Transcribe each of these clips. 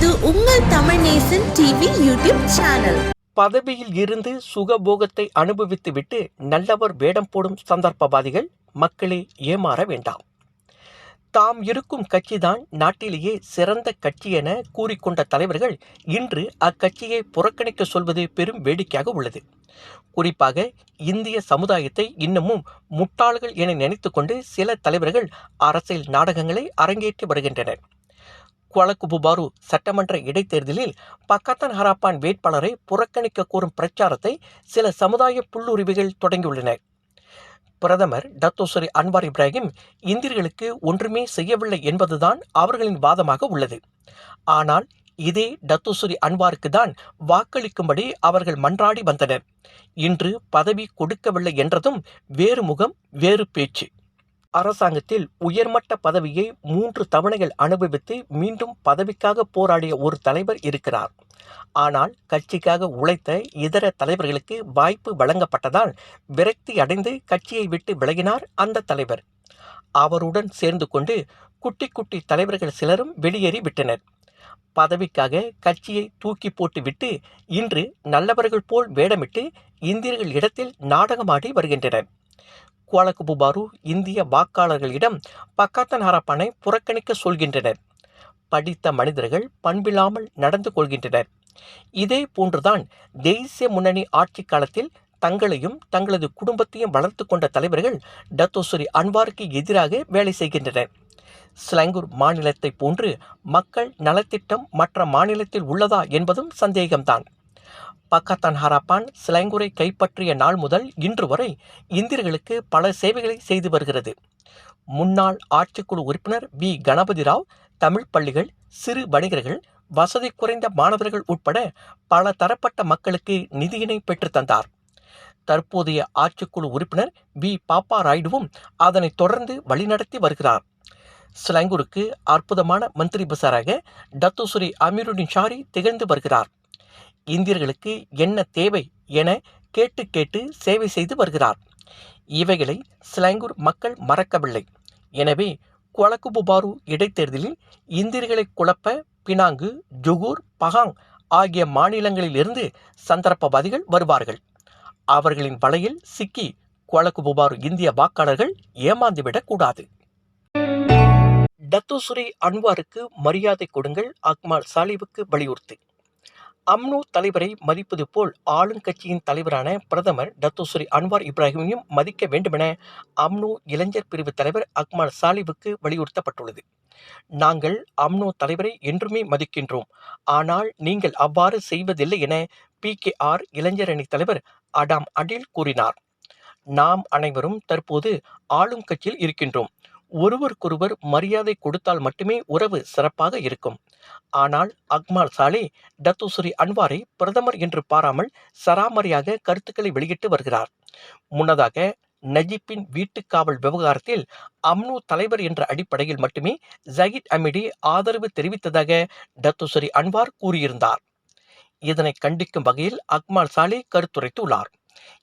இது உங்கள் Tamil Nesan TV YouTube channel. பதவியில் இருந்து சுகபோகத்தை அனுபவித்துவிட்டு நல்லவர் வேடம் போடும் சந்தர்ப்பவாதிகள் மக்களே ஏமாற வேண்டாம். தாம் இருக்கும் கட்சிதான் நாட்டிலேயே சிறந்த கட்சி என கூறிக்கொண்ட தலைவர்கள் இன்று அக்கட்சியை புறக்கணிக்க சொல்வது பெரும் வேடிக்கையாக உள்ளது. குறிப்பாக இந்திய சமுதாயத்தை இன்னமும் முட்டாள்கள் என நினைத்துக்கொண்டு சில தலைவர்கள் அரசியல் நாடகங்களை அரங்கேற்றி வருகின்றனர். குவலக்குபுபாரு சட்டமன்ற இடைத்தேர்தலில் பக்கத்தன் ஹராப்பான் வேட்பாளரை புறக்கணிக்க கோரும் பிரச்சாரத்தை சில சமுதாய புல்லுரிமைகள் தொடங்கியுள்ளன. பிரதமர் டத்தோசரி அன்வார் இப்ராஹிம் இந்தியர்களுக்கு ஒன்றுமே செய்யவில்லை என்பதுதான் அவர்களின் வாதமாக உள்ளது. ஆனால் இதே டத்தோசரி அன்வாருக்கு தான் வாக்களிக்கும்படி அவர்கள் மன்றாடி வந்தனர். இன்று பதவி கொடுக்கவில்லை என்றதும் வேறு முகம் வேறு பேச்சு. அரசாங்கத்தில் உயர்மட்ட பதவியை மூன்று தவணைகள் அனுபவித்து மீண்டும் பதவிக்காக போராடிய ஒரு தலைவர் இருக்கிறார். ஆனால் கட்சிக்காக உழைத்த இதர தலைவர்களுக்கு வாய்ப்பு வழங்கப்பட்டதால் விரக்தி அடைந்து கட்சியை விட்டு விலகினார் அந்த தலைவர். அவருடன் சேர்ந்து கொண்டு குட்டி குட்டி தலைவர்கள் சிலரும் வெளியேறி விட்டனர். பதவிக்காக கட்சியை தூக்கி போட்டுவிட்டு இன்று நல்லவர்கள் போல் வேடமிட்டு இந்தியர்கள் இடத்தில் நாடகமாடி வருகின்றனர். குவாலகுபுபாரு இந்திய வாக்காளர்களிடம் பக்காத்தன் ஹரப்பனை புறக்கணிக்க சொல்கின்றனர். படித்த மனிதர்கள் பண்பில்லாமல் நடந்து கொள்கின்றனர். இதே போன்றுதான் தேசிய முன்னணி ஆட்சி காலத்தில் தங்களையும் தங்களது குடும்பத்தையும் வளர்த்து கொண்ட தலைவர்கள் டத்தோசுரி அன்வாருக்கு எதிராக வேலை செய்கின்றனர். ஸ்லங்கூர் மாநிலத்தை போன்று மக்கள் நலத்திட்டம் மற்ற மாநிலத்தில் உள்ளதா என்பதும் சந்தேகம்தான். பக்கத்தான் ஹராப்பான் சிலைங்குரை கைப்பற்றிய நாள் முதல் இன்று வரை இந்தியர்களுக்கு பல சேவைகளை செய்து வருகிறது. முன்னாள் ஆட்சிக்குழு உறுப்பினர் வி. கணபதி ராவ் தமிழ் பள்ளிகள் சிறு வணிகர்கள் வசதி குறைந்த மாணவர்கள் உட்பட பல தரப்பட்ட மக்களுக்கு நிதியினை பெற்றுத் தந்தார். தற்போதைய ஆட்சிக்குழு உறுப்பினர் வி. பாப்பா ராயுடுவும் அதனைத் தொடர்ந்து வழிநடத்தி வருகிறார். ஸ்லாங்கூருக்கு அற்புதமான மந்திரி பசாராக டத்துசுரி அமீருடின் ஷாரி திகழ்ந்து வருகிறார். இந்தியர்களுக்கு என்ன தேவை என கேட்டு கேட்டு சேவை செய்து வருகிறார். இவைகளை ஸ்லாங்கூர் மக்கள் மறக்கவில்லை. எனவே குவலக்குபுபாரு இடைத்தேர்தலில் இந்தியர்களை குழப்ப பினாங்கு ஜுகூர் பகாங் ஆகிய மாநிலங்களிலிருந்து சந்தர்ப்பவாதிகள் வருவார்கள். அவர்களின் வலையில் சிக்கி குவலக்குபுபாரு இந்திய வாக்காளர்கள் ஏமாந்துவிடக் கூடாது. டத்துசுரி அன்வாருக்கு மரியாதை கொடுங்கள் அக்மால் சாலிவுக்கு வலியுறுத்து. அம்னோ தலைவரை மதிப்பது போல் ஆளுங்கட்சியின் தலைவரான பிரதமர் டத்தோஸ்ரீ அன்வார் இப்ராஹிமையும் மதிக்க வேண்டுமென அம்னோ இளைஞர் பிரிவு தலைவர் அக்மால் சாலிவுக்கு வலியுறுத்தப்பட்டுள்ளது. நாங்கள் அம்னோ தலைவரை என்றுமே மதிக்கின்றோம். ஆனால் நீங்கள் அவ்வாறு செய்வதில்லை என பி கே ஆர் இளைஞர் அணி தலைவர் அடாம் அடில் கூறினார். நாம் அனைவரும் தற்போது ஆளும் கட்சியில் இருக்கின்றோம். ஒருவருக்கொருவர் மரியாதை கொடுத்தால் மட்டுமே உறவு சிறப்பாக இருக்கும். ஆனால் அக்மால் சாலே டத்துசுரி அன்வாரை பிரதமர் என்று பாராமல் சராமரியாக கருத்துக்களை வெளியிட்டு வருகிறார். முன்னதாக நஜீப்பின் வீட்டுக்காவல் விவகாரத்தில் அம்னு தலைவர் என்ற அடிப்படையில் மட்டுமே ஜகித் அமிடி ஆதரவு தெரிவித்ததாக டத்துசுரி அன்வார் கூறியிருந்தார். இதனை கண்டிக்கும் வகையில் அக்மால் சாலே கருத்துரைத்துள்ளார்.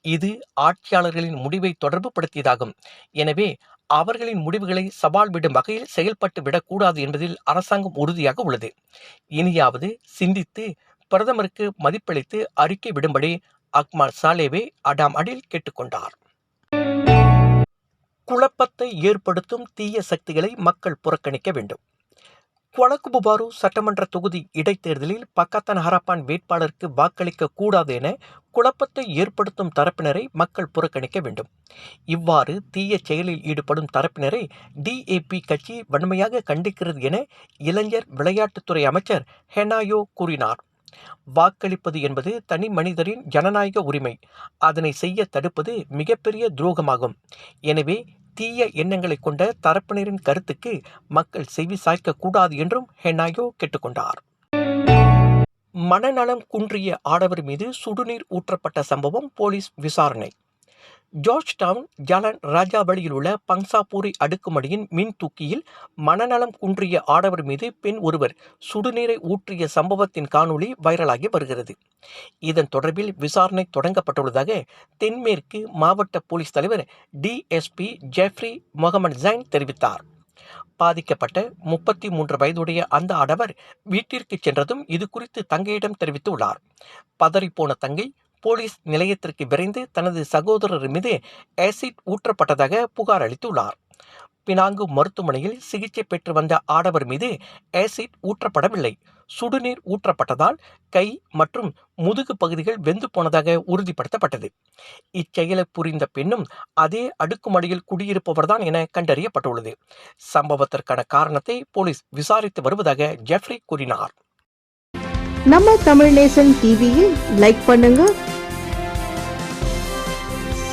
இது ஆட்சியாளர்களின் முடிவை தொடர்பு படுத்தியதாகும் எனவே அவர்களின் முடிவுகளை சவால் விடும் வகையில் செயல்பட்டு விடக்கூடாது என்பதில் அரசாங்கம் உறுதியாக உள்ளது. இனியாவது சிந்தித்து பிரதமருக்கு மதிப்பளித்து அறிக்கை விடும்படி அக்மால் சாலேவே அடாம் அடில் கேட்டுக்கொண்டார் குழப்பத்தை ஏற்படுத்தும் தீய சக்திகளை மக்கள் புறக்கணிக்க வேண்டும். குவலக்குபுபாரு சட்டமன்ற தொகுதி இடைத்தேர்தலில் பக்கத்தன் ஹரப்பான் வேட்பாளருக்கு வாக்களிக்க கூடாது என குழப்பத்தை ஏற்படுத்தும் தரப்பினரை மக்கள் புறக்கணிக்க வேண்டும். இவ்வாறு தீய செயலில் ஈடுபடும் தரப்பினரை டிஏபி கட்சி வன்மையாக கண்டிக்கிறது என இளைஞர் விளையாட்டுத்துறை அமைச்சர் ஹெனாயோ கூறினார். வாக்களிப்பது என்பது தனி மனிதரின் ஜனநாயக உரிமை. அதனை செய்ய தடுப்பது மிகப்பெரிய துரோகமாகும். எனவே தீய எண்ணங்களை கொண்ட தரப்பினரின் கருத்துக்கு மக்கள் செவி சாய்க்க கூடாது என்றும் ஹெனாயோ கேட்டுக்கொண்டார். மனநலம் குன்றிய ஆடவர் மீது சுடுநீர் ஊற்றப்பட்ட சம்பவம் போலீஸ் விசாரணை. ஜார்ஜ் டவுன் ஜலன் ராஜாவளியில் உள்ள பங்சாபூரி அடுக்குமடியின் மின் தூக்கியில் மனநலம் குன்றிய ஆடவர் மீது பெண் ஒருவர் சுடுநீரை ஊற்றிய சம்பவத்தின் காணொளி வைரலாகி வருகிறது. இதன் தொடர்பில் விசாரணை தொடங்கப்பட்டுள்ளதாக தென்மேற்கு மாவட்ட போலீஸ் தலைவர் டிஎஸ்பி ஜெஃப்ரி முகமது ஜைன் தெரிவித்தார். பாதிக்கப்பட்ட முப்பத்தி மூன்று வயதுடைய அந்த ஆடவர் வீட்டிற்கு சென்றதும் இது குறித்து தங்கையிடம் தெரிவித்துள்ளார். பதறிப்போன தங்கை போலீஸ் நிலையத்திற்கு விரைந்து தனது சகோதரர் மீது ஆசிட் ஊற்றப்பட்டதாக புகார் அளித்துள்ளார். பினாங்கு மருத்துவமனையில் சிகிச்சை பெற்று வந்த ஆடவர் மீது ஆசிட் ஊற்றப்படவில்லை. சுடுநீர் ஊற்றப்பட்டதால் கை மற்றும் முதுகு பகுதிகள் வெந்து போனதாக உறுதிப்படுத்தப்பட்டது. இச்செயலை புரிந்த பெண்ணும் அதே அடுக்குமாடியில் குடியிருப்பவர்தான் என கண்டறியப்பட்டுள்ளது. சம்பவத்திற்கான காரணத்தை போலீஸ் விசாரித்து வருவதாக ஜெஃப்ரி கூறினார். நம்ம தமிழ் நேசன் டிவியில் லைக் பண்ணுங்க.